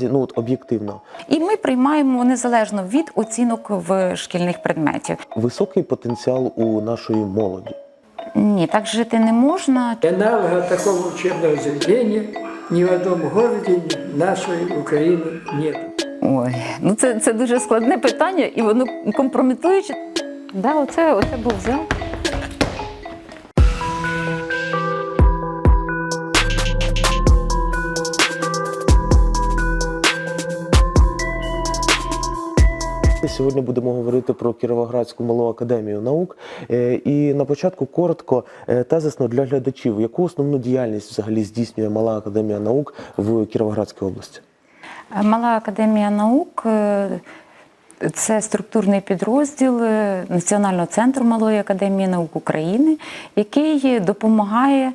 Ну от об'єктивно, І ми приймаємо незалежно від оцінок в шкільних предметів. високий потенціал у нашої молоді. Ні, так жити не можна. Аналога такого учебного заведения ни в одном городе нашей Украины нет. Ой, ну це, це дуже складне питання, і воно компрометуюче. Да, оце, оце був зал. Сьогодні будемо говорити про Кіровоградську малу академію наук. Е, І на початку коротко е, тезисно для глядачів, яку основну діяльність взагалі здійснює мала академія наук в Кіровоградській області. Мала академія наук е, це структурний підрозділ е, Національного центру Малої академії наук України, який допомагає е,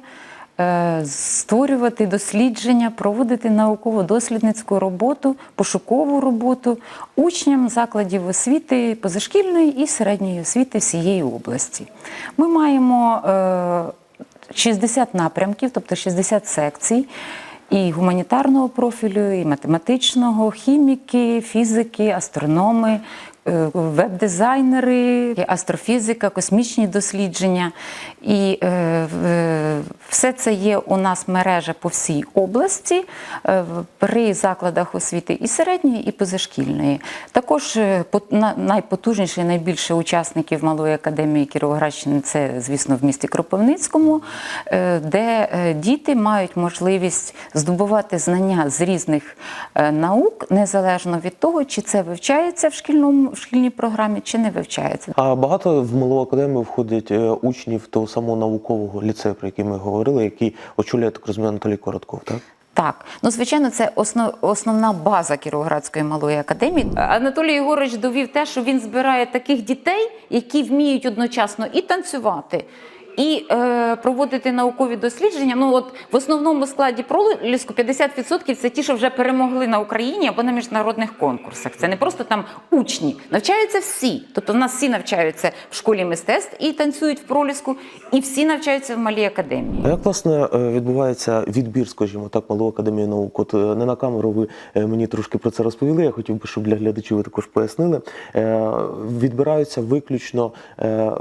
створювати дослідження, проводити науково-дослідницьку роботу, пошукову роботу учням закладів освіти позашкільної і середньої освіти всієї області. Ми маємо е, 60 напрямків, тобто 60 секцій. І гуманітарного профілю, і математичного, хіміки, фізики, астрономи, е, веб-дизайнери, астрофізика, космічні дослідження. І е, все це є у нас мережа по всій області е, при закладах освіти і середньої, і позашкільної. Також е, пот- найпотужніші, найбільше учасників Малої академії Кіровоградщини це, звісно, в місті Кропивницькому, е, де е, діти мають можливість здобувати знання з різних е, наук, незалежно від того, чи це вивчається в шкільному в шкільній програмі, чи не вивчається. А багато в малу академію входять е, учнів того самого наукового ліцею, про який ми говорили, який очолює так розумію, Анатолій Коротков, так? Так, ну звичайно, це основ, основна база Кіровоградської малої академії. Анатолій Єгорович довів те, що він збирає таких дітей, які вміють одночасно і танцювати. І е, проводити наукові дослідження. Ну от в основному складі проліску 50% це ті, що вже перемогли на Україні або на міжнародних конкурсах. Це не просто там учні, навчаються всі. Тобто в нас всі навчаються в школі мистецтв і танцюють в проліску, і всі навчаються в малій академії. А як власне е, відбувається відбір, скажімо так, малу академію наук? От е, не на камеру ви е, мені трошки про це розповіли. Я хотів би, щоб для глядачів ви також пояснили. Відбираються виключно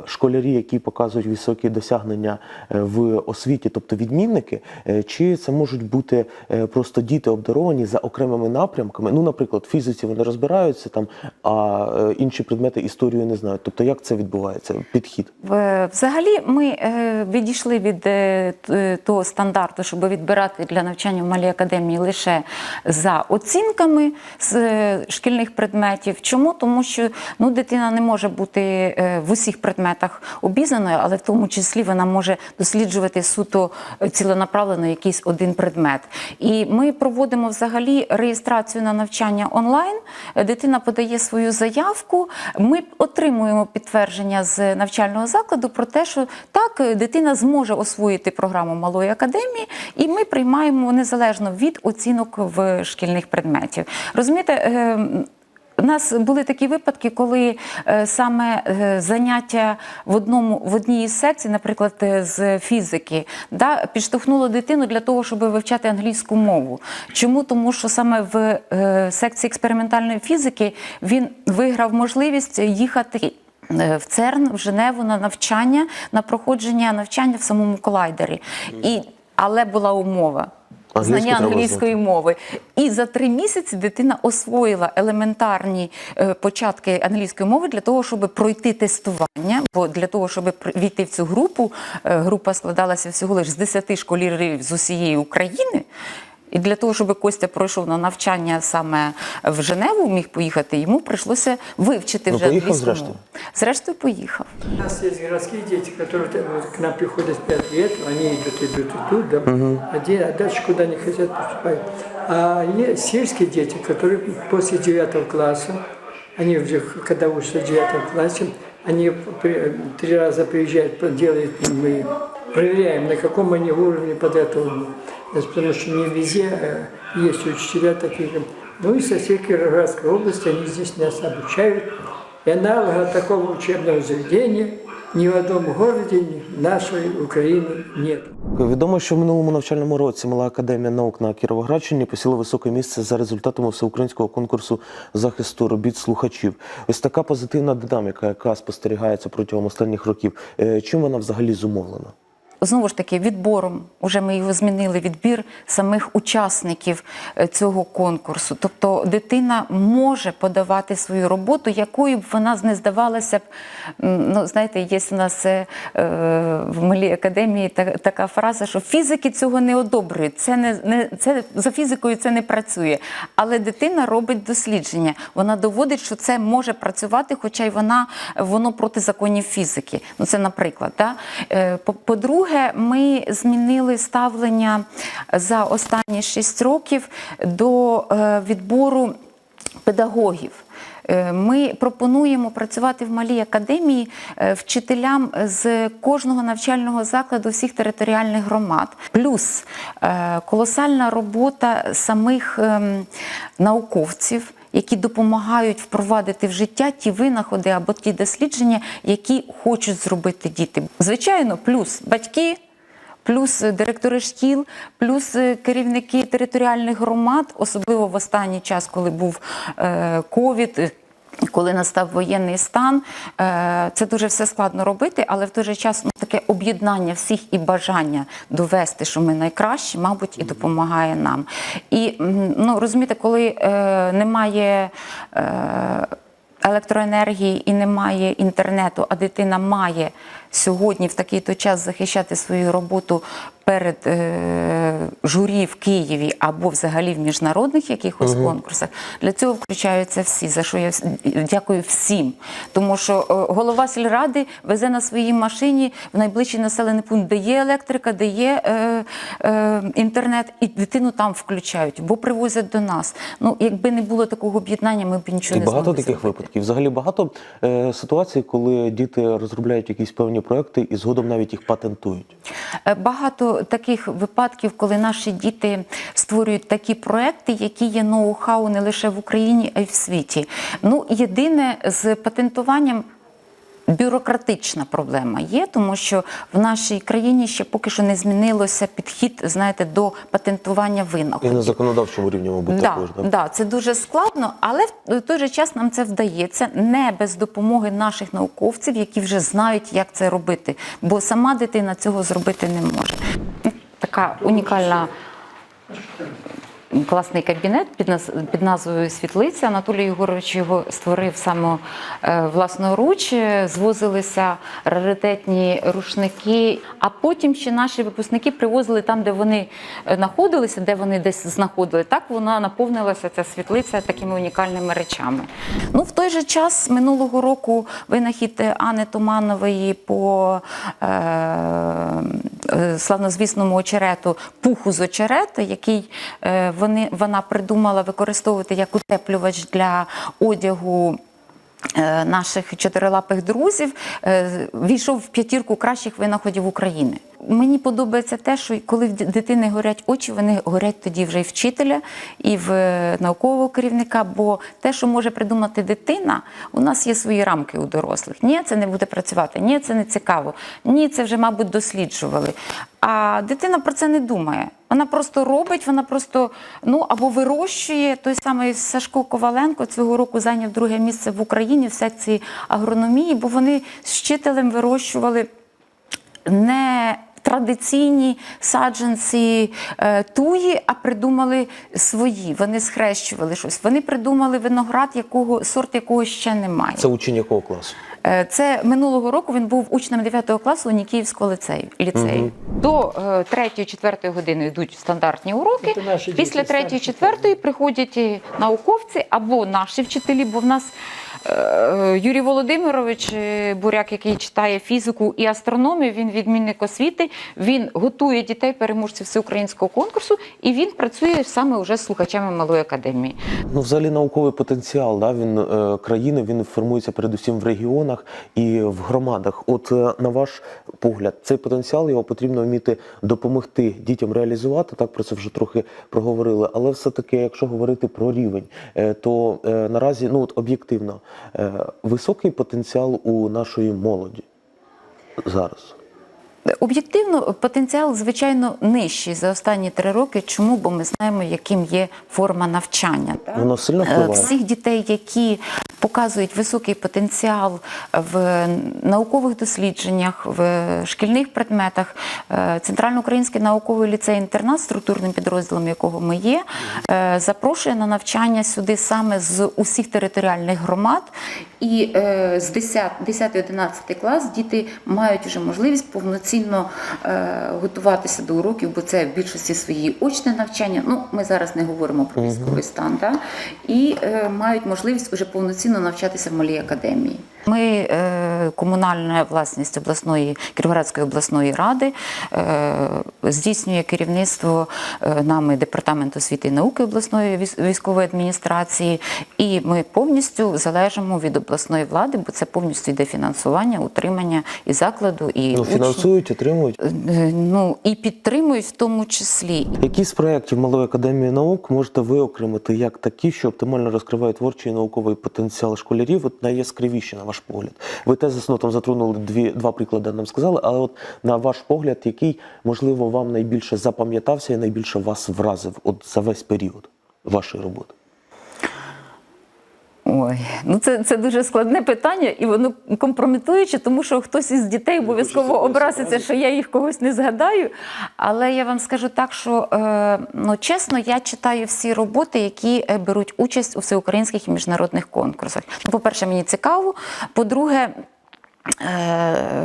школярі, які показують високі досягнення е, в освіті, тобто відмінники, е, чи це можуть бути е, просто діти обдаровані за окремими напрямками? Ну, наприклад, фізиці вони розбираються там, а інші предмети історію не знають. Тобто, як це відбувається? Підхід? Взагалі, ми відійшли від того стандарту, щоб відбирати для навчання в малій академії лише за оцінками з шкільних предметів. Чому? Тому що ну, дитина не може бути в усіх предметах обізнаною, але в тому числі вона може досліджувати суто е, ціленаправлено якийсь один предмет. І ми проводимо взагалі реєстрацію на навчання онлайн. Е, Дитина подає свою заявку. Ми отримуємо підтвердження з навчального закладу про те, що так е, дитина зможе освоїти програму малої академії, і ми приймаємо незалежно від оцінок в шкільних предметів. Розумієте, е, у нас були такі випадки, коли е, саме е, заняття в одному в одній із секцій, наприклад, е, з фізики, да, підштовхнуло дитину для того, щоб вивчати англійську мову. Чому? Тому що саме в секції експериментальної фізики він виграв можливість їхати. В ЦЕРН в Женеву на навчання на проходження навчання в самому колайдері, і але була умова знання англійської мови. І за три місяці дитина освоїла елементарні е, початки англійської мови для того, щоб пройти тестування. Бо для того, щоб війти в цю групу, е, група складалася всього лише з 10 школярів з усієї України. І для того, щоб Костя пройшов на навчання саме в Женеву, міг поїхати, йому прийшлося вивчити Ну, вже поїхав англійську зрештою? мову. Зрештою, поїхав. У нас есть городские дети, которые вот к нам приходят в 5 лет, они идут, идут, идут, да, а, де- а дальше куда они хотят поступать. А есть сельские дети, которые после 9 класса, они уже, когда учатся в 9 классе, они при- три раза приезжают, делают, мы проверяем, на каком они уровне подготовлены. Потому что не везде есть учителя такие. Ну и со всей Кировоградской области они здесь нас обучают. И аналога такого учебного заведения ни в одном городе ни- нашей Украины нет. Відомо, що в минулому навчальному році Мала академія наук на Кіровоградщині посіла високе місце за результатами всеукраїнського конкурсу захисту робіт слухачів. Ось така позитивна динаміка, яка спостерігається протягом останніх років. Е, Чим вона взагалі зумовлена? Знову ж таки, відбором, уже ми його змінили, відбір самих учасників е, цього конкурсу. Тобто дитина може подавати свою роботу, якою б вона не здавалася б. Ну, знаєте, є у нас е, е, в малій академії та- така фраза, що фізики цього не одобрюють. Це не, не це за фізикою це не працює. Але дитина робить дослідження. Вона доводить, що це може працювати, хоча й вона воно проти законів фізики. Ну це наприклад. Да? Е, По-друге, ми змінили ставлення за останні 6 років до е, відбору педагогів. Е, Ми пропонуємо працювати в малій академії е, вчителям з кожного навчального закладу всіх територіальних громад. Плюс колосальна робота самих ем, науковців. Які допомагають впровадити в життя ті винаходи або ті дослідження, які хочуть зробити діти. Звичайно, плюс батьки, плюс е, директори шкіл, плюс е, керівники територіальних громад, особливо в останній час, коли був е, ковід. Коли настав воєнний стан, е, це дуже все складно робити, але в той же час ну, таке об'єднання всіх і бажання довести, що ми найкращі, мабуть, і допомагає нам. І ну, розумієте, коли е, немає. Е, електроенергії і немає інтернету, а дитина має сьогодні в такий то час захищати свою роботу перед е, журі в Києві або взагалі в міжнародних якихось конкурсах. Для цього включаються всі, за що я дякую всім. Тому що е, голова сільради везе на своїй машині в найближчий населений пункт, де є електрика, де є е, е, інтернет, і дитину там включають, бо привозять до нас. Ну, якби не було такого об'єднання, ми б нічого І не багато таких зробити. випадків. Взагалі багато е, ситуацій, коли діти розробляють якісь певні проекти і згодом навіть їх патентують. Е, Багато таких випадків, коли наші діти створюють такі проекти, які є ноу-хау не лише в Україні, а й в світі. Ну, єдине з патентуванням. Бюрократична проблема є, тому що в нашій країні ще поки що не змінилося підхід, знаєте, до патентування І на законодавчому рівні, мабуть, Да, також. Да? да, це дуже складно, але в той же час нам це вдається не без допомоги наших науковців, які вже знають, як це робити. Бо сама дитина цього зробити не може. Така унікальна. Класний кабінет під назвою Світлиця. Анатолій Єгорович його створив саме власноруч. Звозилися раритетні рушники. А потім ще наші випускники привозили там, де вони е, знаходилися, де вони десь знаходили. Так вона наповнилася ця світлиця такими унікальними речами. Ну в той же час минулого року винахід Анни Туманової по е, славнозвісному очерету пуху з очерета, який е, вони, вона придумала використовувати як утеплювач для одягу. е, Наших чотирилапих друзів е, війшов в п'ятірку кращих винаходів України. Мені подобається те, що коли в дитини горять очі, вони горять тоді вже і вчителя, і в е, наукового керівника. Бо те, що може придумати дитина, у нас є свої рамки у дорослих. Ні, це не буде працювати, ні, це не цікаво, ні, це вже, мабуть, досліджували. А дитина про це не думає. Вона просто робить, вона просто ну або вирощує. Той самий Сашко Коваленко цього року зайняв друге місце в Україні в секції агрономії, бо вони з вчителем вирощували не традиційні саджанці е, туї, а придумали свої. Вони схрещували щось. Вони придумали виноград, якого сорт якого ще немає. Це учень якого класу? Е, Це минулого року він був учнем 9 класу Нікіївського ліцею. ліцею. До 3-4 години йдуть стандартні уроки. Після 3-4 приходять науковці або наші вчителі, бо в нас е, Юрій Володимирович е, Буряк, який читає фізику і астрономію, він відмінник освіти. Він готує дітей переможців всеукраїнського конкурсу, і він працює саме вже з слухачами малої академії. Ну, взагалі, науковий потенціал да, він, е, країни він формується передусім в регіонах і в громадах. От е, на ваш погляд, цей потенціал його потрібно вміти допомогти дітям реалізувати. Так про це вже трохи проговорили. Але все-таки, якщо говорити про рівень, е, то е, наразі ну от об'єктивно високий потенціал у нашої молоді. зараз? Об'єктивно, потенціал, звичайно, нижчий за останні три роки. Чому? Бо ми знаємо, яким є форма навчання. так? Воно сильно впливає? Всіх дітей, які показують високий потенціал в наукових дослідженнях, в шкільних предметах, е, Центральноукраїнський науковий ліцей-інтернат, структурним підрозділом якого ми є, е, запрошує на навчання сюди саме з усіх територіальних громад. І е, з 10-11 клас діти мають вже можливість повноцінно е, готуватися до уроків, бо це в більшості свої очне навчання. Ну, ми зараз не говоримо про військовий стан, да? і е, мають можливість вже повноцінно навчатися в малій академії. Ми е, комунальна власність обласної Кіровоградської обласної ради е, здійснює керівництво е, нами департамент освіти і науки обласної військової адміністрації, і ми повністю залежимо від обласної влади, бо це повністю йде фінансування, утримання і закладу, і Ну, фінансують, отримують. Ну і підтримують в тому числі. Які з проєктів Малої академії наук можете виокремити як такі, що оптимально розкривають творчий і науковий потенціал школярів? От найяскравіші, на ваш погляд. Ви тезисно там затронули дві, два приклади, нам сказали, але от на ваш погляд, який, можливо, вам найбільше запам'ятався і найбільше вас вразив от за весь період вашої роботи? Ой, ну це, це дуже складне питання, і воно компрометуюче, тому що хтось із дітей обов'язково образиться, що я їх когось не згадаю. Але я вам скажу так, що е, ну, чесно, я читаю всі роботи, які е, беруть участь у всеукраїнських і міжнародних конкурсах. Ну, по-перше, мені цікаво. По-друге,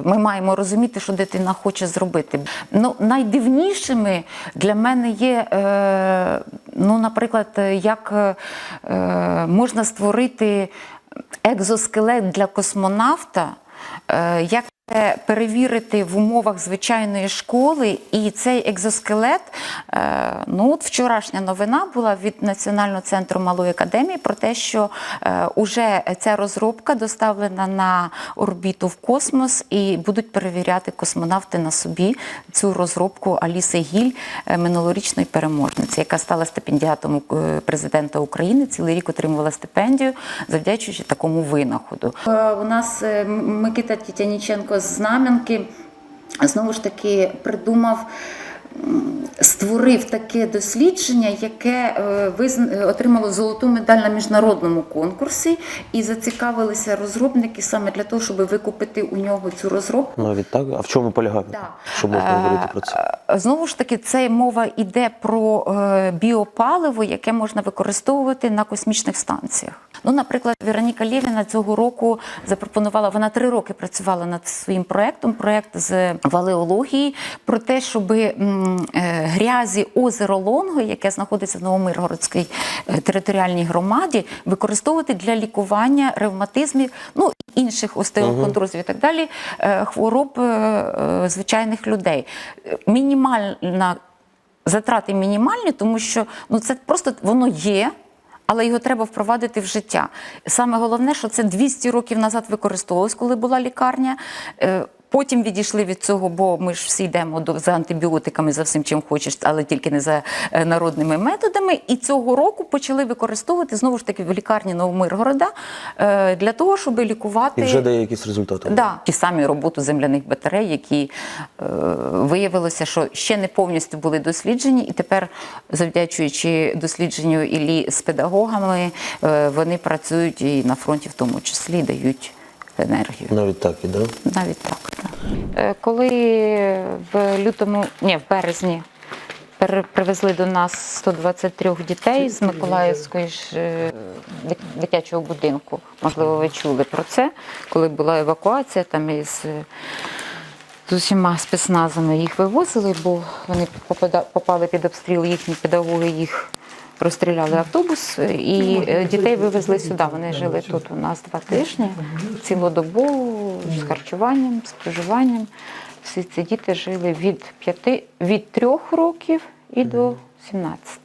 Ми маємо розуміти, що дитина хоче зробити. Ну, найдивнішими для мене є, е, ну, наприклад, як е, можна створити екзоскелет для космонавта, е, як перевірити в умовах звичайної школи, і цей екзоскелет, е, ну от вчорашня новина була від Національного центру малої академії про те, що е, уже ця розробка доставлена на орбіту в космос, і будуть перевіряти космонавти на собі цю розробку Аліси Гіль, е, минулорічної переможниці, яка стала стипендіатом президента України. Цілий рік отримувала стипендію, завдячуючи такому винаходу. У нас Микита Тітяніченко Знам'янки знову ж таки придумав. Створив таке дослідження, яке е, е, отримало золоту медаль на міжнародному конкурсі, і зацікавилися розробники саме для того, щоб викупити у нього цю розробку. Навіть так? А в чому полягає? Да. Що можна говорити про це? Е, Знову ж таки, це мова йде про біопаливо, яке можна використовувати на космічних станціях. Ну, наприклад, Вероніка Лєвіна цього року запропонувала, вона три роки працювала над своїм проектом, проект з валеології, про те, щоб м, е, грязі озеро Лонго, яке знаходиться в Новомиргородській е, територіальній громаді, використовувати для лікування ревматизмів, ну інших остеохондрозів і так далі, е, хвороб е, е, звичайних людей. Е, Мінімальна затрати мінімальні, тому що ну це просто воно є. Але його треба впровадити в життя. Саме головне, що це 200 років назад використовувалось, коли була лікарня. Потім відійшли від цього, бо ми ж всі йдемо до за антибіотиками за всім, чим хочеш, але тільки не за е, народними методами. І цього року почали використовувати знову ж таки в лікарні Новомиргорода е, для того, щоб лікувати І вже дає якісь результати. Да, ті самі роботу земляних батарей, які е, виявилося, що ще не повністю були досліджені, і тепер, завдячуючи дослідженню Іллі з педагогами, е, вони працюють і на фронті, в тому числі дають енергію. Навіть так іде. Навіть так. так. Е, Коли в лютому, ні, в березні привезли до нас 123 дітей з Миколаївської ж е, дитячого будинку, можливо, ви чули про це, коли була евакуація там із. е, З усіма спецназами їх вивозили, бо вони попали під обстріл, їхні педагоги їх розстріляли автобус, і е, дітей вивезли сюди. Вони жили тут у нас два тижні, цілодобово, з харчуванням, з проживанням. Всі ці діти жили від п'яти від трьох років і до 17.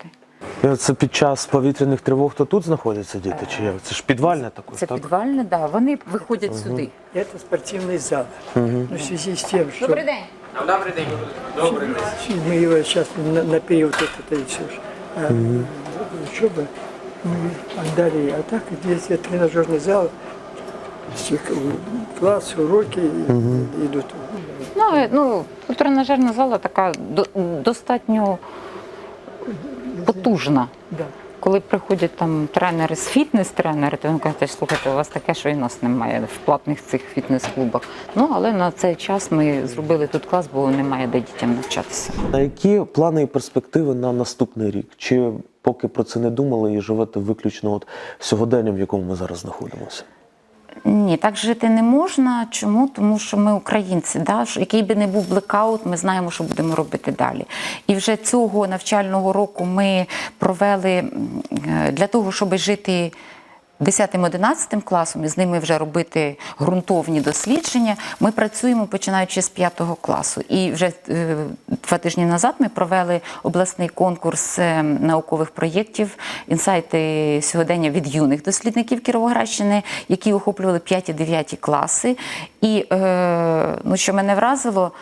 І от це під час повітряних тривог то тут знаходяться діти? Чи як? Це ж підвальне також, Це так? підвальне, да. Вони виходять сюди. Это спортивный зал. Но в связи с тем, что Добрий день. мы его сейчас на, на период это еще учебы мы отдали. А так здесь это тренажерный зал, все к- класс, уроки идут. Ну, е, ну тренажерна зала така до- достатньо потужна. Да. Коли приходять там тренери з фітнес-тренери, то вони кажуть, слухайте, у вас таке, що і нас немає в платних цих фітнес-клубах. Ну але на цей час ми зробили тут клас, бо немає де дітям навчатися. На які плани і перспективи на наступний рік? Чи поки про це не думали і живете виключно от сьогоденням, в якому ми зараз знаходимося? Ні, так жити не можна. Чому? Тому що ми українці, да? який би не був блекаут, ми знаємо, що будемо робити далі. І вже цього навчального року ми провели е, для того, щоб жити. 10-11 класом і з ними вже робити ґрунтовні дослідження. Ми працюємо починаючи з 5 класу. І вже е, два тижні назад ми провели обласний конкурс е, наукових проєктів інсайти сьогодення від юних дослідників Кіровоградщини, які охоплювали 5-9 класи. І е, ну, що мене вразило,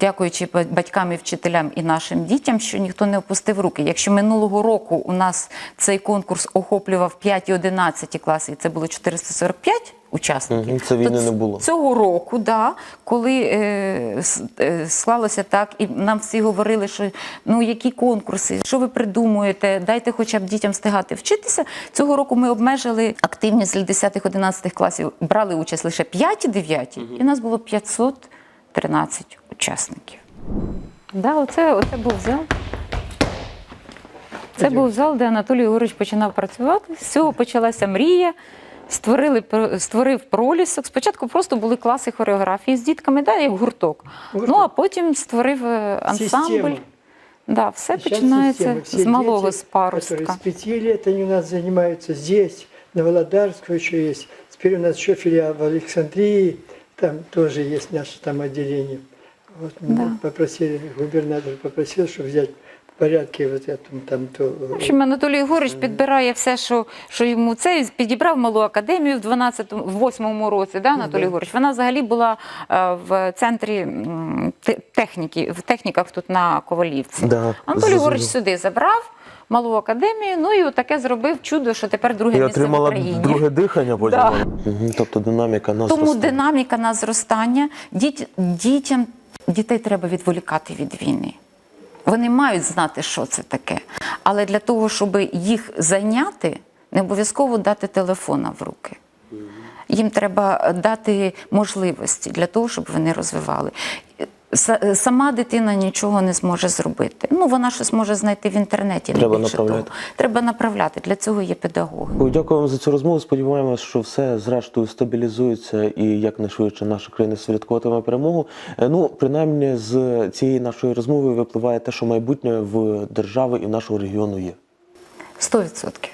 дякуючи ба- батькам і вчителям і нашим дітям, що ніхто не опустив руки. Якщо минулого року у нас цей конкурс охоплював 5 і 11 класи, і це було 445 учасників. Це війни не було. Цього року, да, коли е, е, склалося так, і нам всі говорили, що ну які конкурси, що ви придумуєте, дайте хоча б дітям встигати вчитися. Цього року ми обмежили активність для 10-11 класів, брали участь лише 5 і 9, і нас було 513 учасників. Да, оце, оце був зал. Це був зал, де Анатолій Ігорович починав працювати. З цього почалася мрія Створили, пр- створив пролісок. Спочатку просто були класи хореографії з дітками, да, як гурток. Гурток. Ну а потім створив е, ансамбль. Система. Да, все Сейчас починається система. Все з малого дети, з паростка. Которые с пяти лет они у нас занимаются здесь, на Володарского еще есть. Теперь у нас еще филиал в Александрии, там тоже есть наше там отделение. Вот мы Да. попросили, губернатор попросил, чтобы взять в порядке вот эту там то. В общем, Анатолій Єгорович підбирає все, що, що йому це підібрав малу академію в 12 в 8 році. Да, Анатолій Єгорович? Вона взагалі була е, в центрі техніки, в техніках тут на Ковалівці. Да, Анатолій зрозумів. Сюди забрав. Малу академію, ну і отаке зробив чудо, що тепер друге І місце в отримала Україні. друге дихання потім. Да. Тобто динаміка нас Тому росте. динаміка на зростання. Діт, дітям дітей треба відволікати від війни. Вони мають знати, що це таке. Але для того, щоб їх зайняти, не обов'язково дати телефона в руки. Їм треба дати можливості для того, щоб вони розвивали. Са- Сама дитина нічого не зможе зробити. Ну, вона щось може знайти в інтернеті. Треба направляти. того. Треба направляти. Для цього є педагоги. Дякую вам за цю розмову. Сподіваємось, що все зрештою стабілізується і якнайшвидше наша країна святкуватиме перемогу. Е, Ну, принаймні, з цієї нашої розмови випливає те, що майбутнє в держави і в нашого регіону є. Сто відсотків.